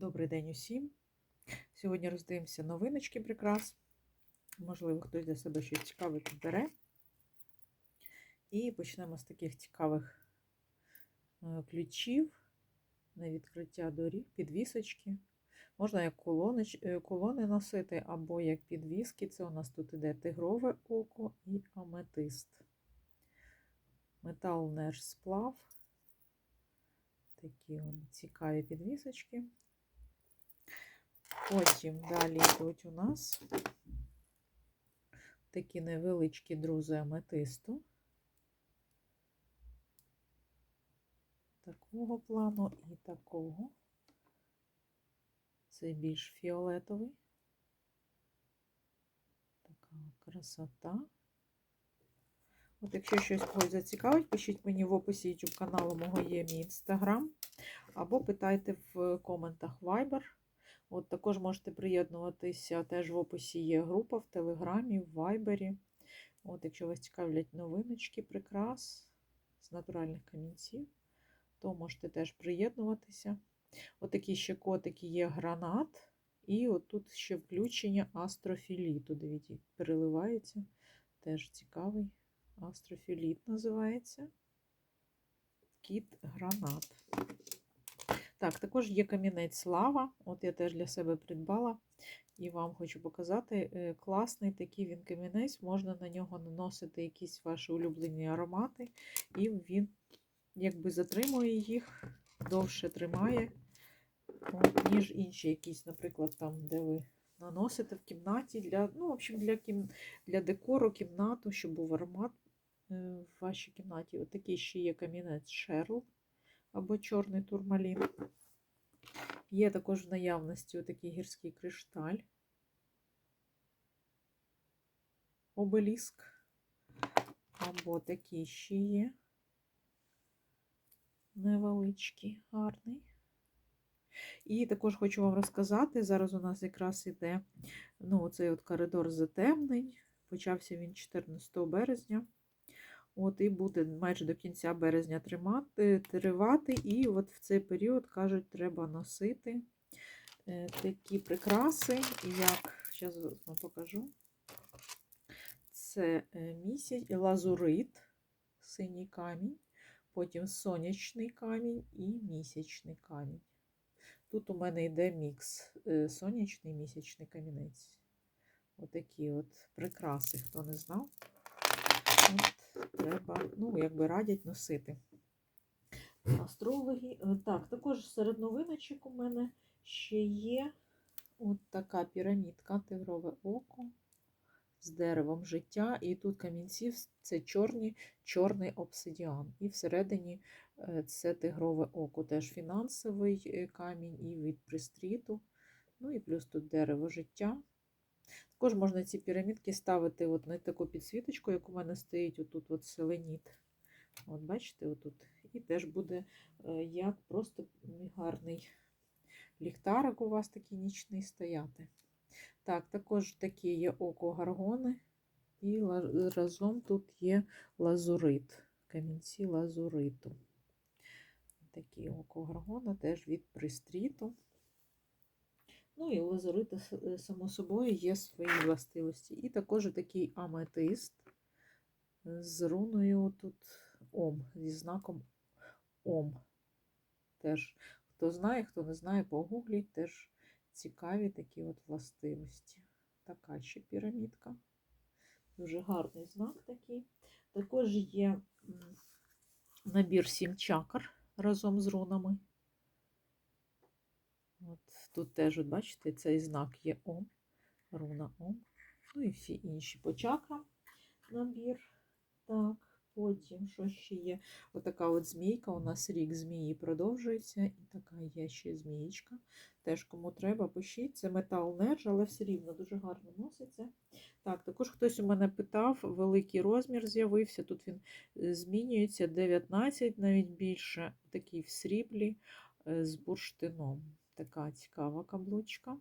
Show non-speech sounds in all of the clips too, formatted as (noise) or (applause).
Добрий день усім. Сьогодні роздивимося новиночки прикрас. Можливо, хтось для себе щось цікаве підбере. І почнемо з таких цікавих е, ключів на відкриття доріг, підвісочки. Можна як колони, е, колони носити, або як підвіски. Це у нас тут іде тигрове око і аметист. Метал неш сплав. Такі цікаві підвісочки. Потім далі йдуть у нас такі невеличкі друзи аметисту. Такого плану і такого. Це більш фіолетовий. Така красота. От якщо щось когось зацікавить, пишіть мені в описі YouTube каналу мого є мій інстаграм, або питайте в коментах Viber. От Також можете приєднуватися, теж в описі є група в Телеграмі, в Вайбері. От Якщо вас цікавлять новиночки, прикрас з натуральних камінців, то можете теж приєднуватися. От такі ще котики є гранат. І от тут ще включення астрофіліту. Дивіться, переливається. Теж цікавий. Астрофіліт називається. Кіт гранат. Так, також є камінець слава. От я теж для себе придбала і вам хочу показати. Е, класний такий він камінець, можна на нього наносити якісь ваші улюблені аромати, і він якби затримує їх, довше тримає, ніж інші якісь, наприклад, там, де ви наносите в кімнаті для ну, в общем, для, кім... для декору кімнату, щоб був аромат е, в вашій кімнаті. От такий ще є камінець Шерл або чорний турмалін. Є також в наявності отакий гірський кришталь, обеліск, або такий ще є невеличкий, гарний. І також хочу вам розказати, зараз у нас якраз іде ну, цей коридор затемнень. Почався він 14 березня. От, І буде майже до кінця березня тримати, тривати. І от в цей період, кажуть, треба носити е, такі прикраси, як, зараз вам покажу. Це е, місяць, лазурит, синій камінь, потім сонячний камінь і місячний камінь. Тут у мене йде мікс е, сонячний місячний камінець. Отакі от прикраси, хто не знав. От треба, ну, якби радять носити. Астрологи. Е, так, також серед новиночок у мене ще є от така пірамідка, тигрове око з деревом життя. І тут камінців це чорні, чорний обсидіан. І всередині е, це тигрове око, теж фінансовий е, камінь і від пристріту. Ну і плюс тут дерево життя. Також можна ці пірамідки ставити от на таку підсвіточку, як у мене стоїть отут от селеніт. От бачите, отут. І теж буде е, як просто гарний ліхтарик у вас такий нічний стояти. Так, також такі є око гаргони, і разом тут є лазурит, камінці лазуриту. Такі око гаргона теж від пристріту. Ну і лазурита, е, само собою, є свої властивості. І також такий аметист з руною тут Ом, зі знаком Ом. Теж, хто знає, хто не знає, погугліть, теж цікаві такі от властивості. Така ще пірамідка. Дуже гарний знак такий. Також є набір сім чакр разом з рунами. Тут теж, от бачите, цей знак є Ом, руна Ом. Ну і всі інші по чакрам набір. Так, потім, що ще є? Отака от змійка. У нас рік змії продовжується. І така є ще змієчка. Теж кому треба, пишіть. Це метал нерж, але все рівно дуже гарно носиться. Так, також хтось у мене питав, великий розмір з'явився. Тут він е, змінюється 19, навіть більше, такий в сріблі е, з бурштином. Така цікава каблучка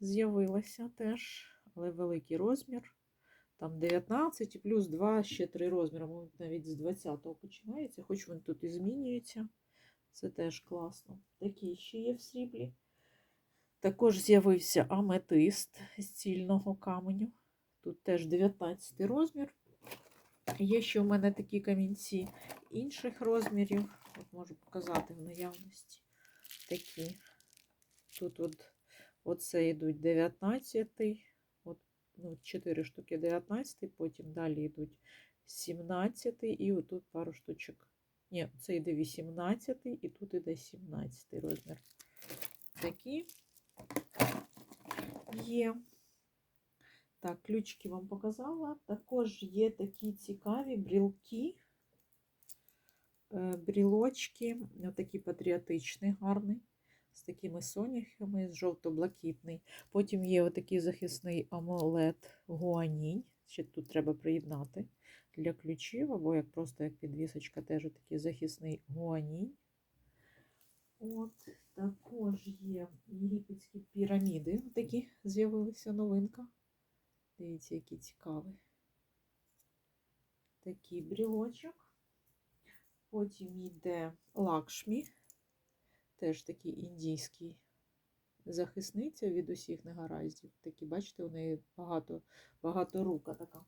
з'явилася теж, але великий розмір. Там 19 плюс 2, ще 3 розміри, навіть з 20-го починається, хоч він тут і змінюється. Це теж класно. Такі ще є в сріблі. Також з'явився аметист з цільного каменю. Тут теж 19 розмір. Є ще у мене такі камінці інших розмірів. От можу показати в наявності. Такі. Тут от, оце йдуть 19, от, ну, 4 штуки 19, потім далі йдуть 17 і отут пару штучок. Ні, це йде 18 і тут йде 17 розмір. Такі є. Так, ключики вам показала. Також є такі цікаві брілки, е, брілочки, такий патріотичний, гарний, з такими соняхами, з жовто-блакитний. Потім є отакий захисний амулет гуанінь. Ще тут треба приєднати для ключів, або як просто як підвісочка, теж такий захисний гуанінь. От, також є єгипетські піраміди. Такі з'явилися новинка. Дивіться, який цікавий. Такий брілочок. Потім йде лакшмі, теж такий індійський захисниця від усіх негараздів. Такі, бачите, у неї багато, багато рука така.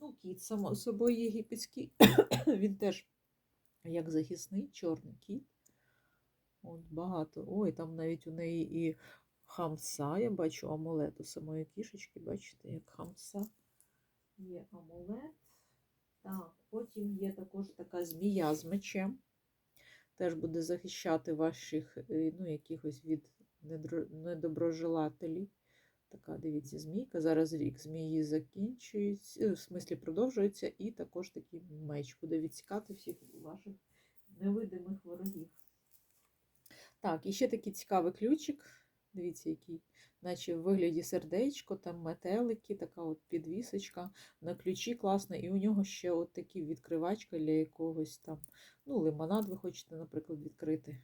Ну, кіт, само собою єгипетський. (coughs) Він теж як захисний, чорний кіт. От багато. Ой, там навіть у неї і хамса. Я бачу амулет у самої кішечки, бачите, як хамса. Є амулет. Так, потім є також така змія з мечем. Теж буде захищати ваших, е, ну, якихось від недоброжелателів. Така, дивіться, змійка. Зараз рік змії закінчується, е, в смислі продовжується, і також такий меч буде відсікати всіх ваших невидимих ворогів. Так, і ще такий цікавий ключик. Дивіться, який, наче в вигляді сердечко, там метелики, така от підвісочка на ключі класна. І у нього ще от такі відкривачка для якогось там, ну, лимонад ви хочете, наприклад, відкрити.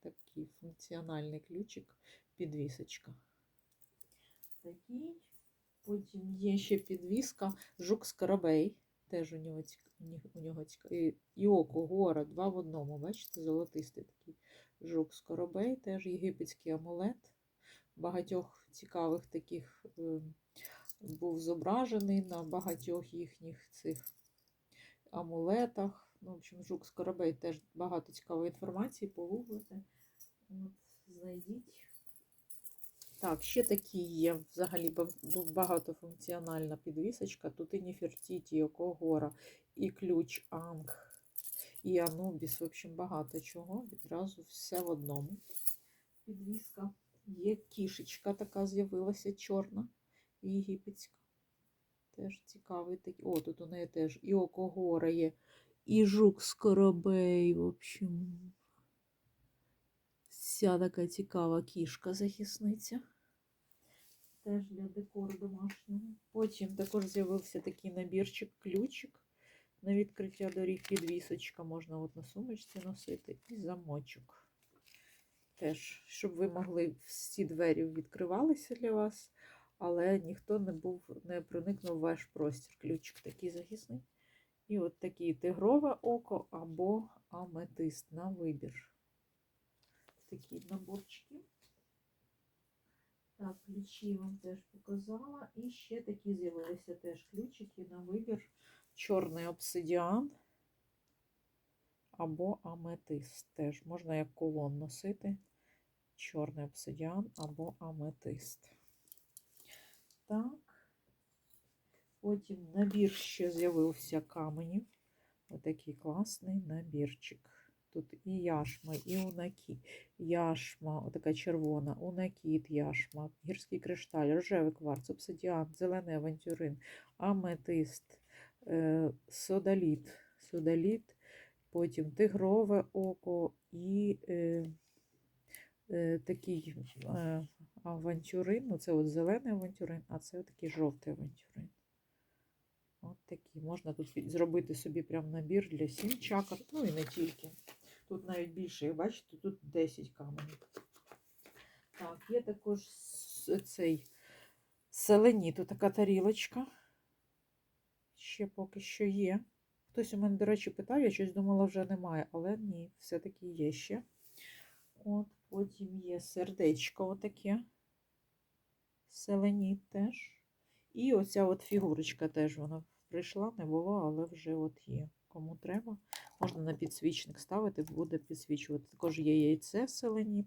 Такий функціональний ключик, підвісочка. Такий. Потім є ще підвіска жук скоробей. Теж у нього у нього цікавий. І око, гора, два в одному. Бачите, золотистий такий жук скоробей, теж єгипетський амулет. Багатьох цікавих таких е, був зображений на багатьох їхніх цих амулетах. Ну, в общем, жук скоробей теж багато цікавої інформації, погуглите. От, знайдіть. Так, ще такі є взагалі ба- багатофункціональна підвісочка. Тут і Нефертіті, і Окогора, і ключ Анг, і Анубіс. В общем, багато чого. Відразу все в одному. Підвіска. Є кішечка така з'явилася, чорна, єгипетська. Теж цікавий такий. О, тут у неї теж і Окогора є, і жук Скоробей, в общем. Вся така цікава кішка захисниця. Теж для декору домашнього. Потім також з'явився такий набірчик, ключик на відкриття доріг, підвісочка. Можна от на сумочці носити і замочок. Теж, щоб ви могли всі двері відкривалися для вас, але ніхто не був, не проникнув в ваш простір. Ключик такий захисний. І от такий тигрове око або аметист на вибір такі наборчики. Так, ключі вам теж показала. І ще такі з'явилися теж ключики на вибір. Чорний обсидіан або аметист. Теж можна як колон носити. Чорний обсидіан або аметист. Так. Потім набір ще з'явився каменів. Отакий класний набірчик. Тут і яшма, і унакі. Яшма, отака червона, унакіт, яшма, гірський кришталь, рожевий кварц, обсидіан, зелений авантюрин, аметист, е, содаліт, содаліт, потім тигрове око і е, е, такий е, авантюрин. Ну, це от зелений авантюрин, а це такий жовтий авантюрин. От такі. Можна тут зробити собі прям набір для сім чакр, ну і не тільки. Тут навіть більше, як бачите, тут 10 каменів. Так, є також цей селеніт, така тарілочка. Ще поки що є. Хтось у мене, до речі, питав, я щось думала, вже немає, але ні, все-таки є ще. От, Потім є сердечко отаке. Селеніт теж. І оця от фігурочка теж вона прийшла, не було, але вже от є. Кому треба, можна на підсвічник ставити, буде підсвічувати. Також є яйце селеніт.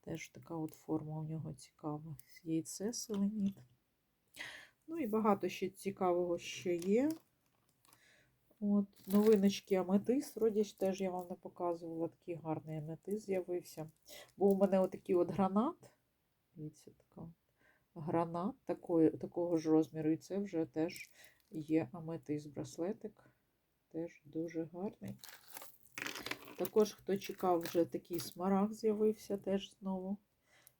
Теж така от форма у нього цікава. Яйце селеніт. Ну і багато ще цікавого що є. От, новиночки аметист. Родіч теж я вам не показувала. Такий гарний аметист з'явився. Бо у мене отакий от гранат. Дивіться, така гранат такої, такого ж розміру. І це вже теж є аметист браслетик. Теж дуже гарний. Також, хто чекав, вже такий смарагд з'явився теж знову.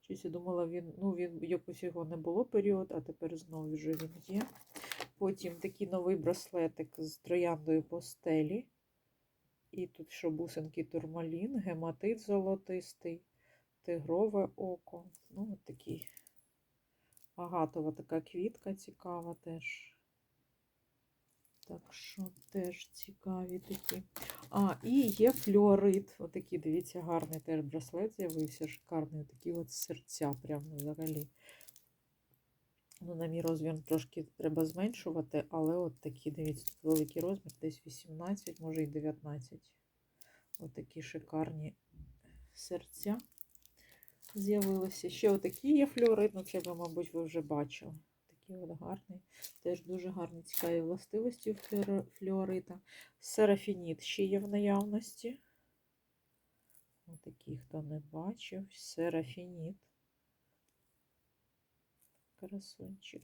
Щось я думала, він, ну, він якось його не було період, а тепер знову вже він є. Потім такий новий браслетик з трояндою по стелі. І тут що бусинки турмалін, гематит золотистий, тигрове око. Ну, от такий агатова така квітка цікава теж. Так що теж цікаві такі. А, і є флюорит. Отакий, дивіться, гарний теж браслет з'явився, шикарний. Такі от серця прямо взагалі. Ну, на мій розмір трошки треба зменшувати, але от такі, дивіться, тут великий розмір, десь 18, може і 19. От шикарні серця з'явилися. Ще отакі є флюорит, ну це, ви, мабуть, ви вже бачили. Такий от гарний. Теж дуже гарні цікаві властивості флюорита. Серафініт ще є в наявності. Отакий, хто не бачив. Серафініт. Красунчик.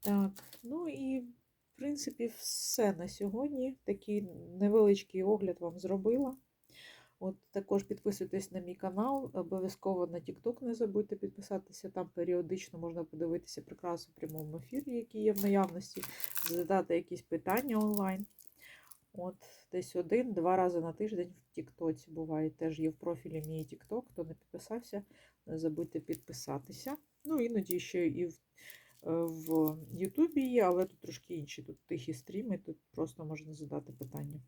Так, ну і, в принципі, все на сьогодні. Такий невеличкий огляд вам зробила. От також підписуйтесь на мій канал, обов'язково на TikTok не забудьте підписатися. Там періодично можна подивитися прикраси в прямому ефірі, які є в наявності, задати якісь питання онлайн. От десь один-два рази на тиждень в Тіктоці буває. Теж є в профілі мій TikTok. Хто не підписався, не забудьте підписатися. Ну, іноді ще і в, е, в Ютубі є, але тут трошки інші. Тут тихі стріми, тут просто можна задати питання.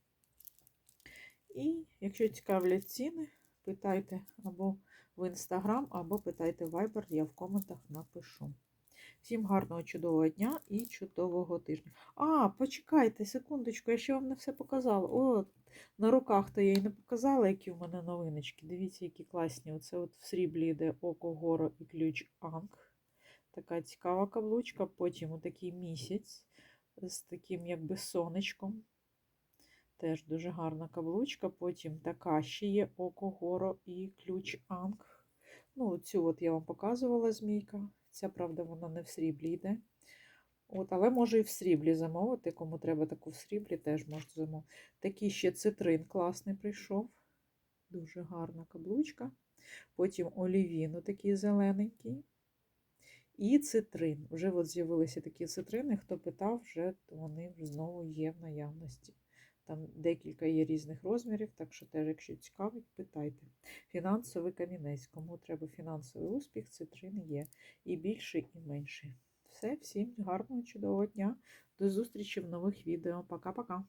І якщо цікавлять ціни, питайте або в інстаграм, або питайте в Viber, я в коментах напишу. Всім гарного, чудового дня і чудового тижня. А, почекайте, секундочку, я ще вам не все показала. О, на руках то я і не показала, які в мене новиночки. Дивіться, які класні. Оце от в сріблі йде око, горо і ключ Анг. Така цікава каблучка. Потім отакий місяць з таким якби сонечком. Теж дуже гарна каблучка. Потім така ще є око, горо і ключ Анг. Ну, цю от я вам показувала змійка. Ця, правда, вона не в сріблі йде. От, але можу і в сріблі замовити. Кому треба таку в сріблі, теж можете замовити. Такий ще цитрин класний прийшов. Дуже гарна каблучка. Потім олівін, такий зелененький. І цитрин. Вже от з'явилися такі цитрини. Хто питав, вже вони знову є в наявності. Там декілька є різних розмірів, так що теж, якщо цікавить, питайте. Фінансовий камінець. Кому треба фінансовий успіх, цитрин є. І більший, і менший. Все, всім гарного, чудового дня. До зустрічі в нових відео. Пока-пока.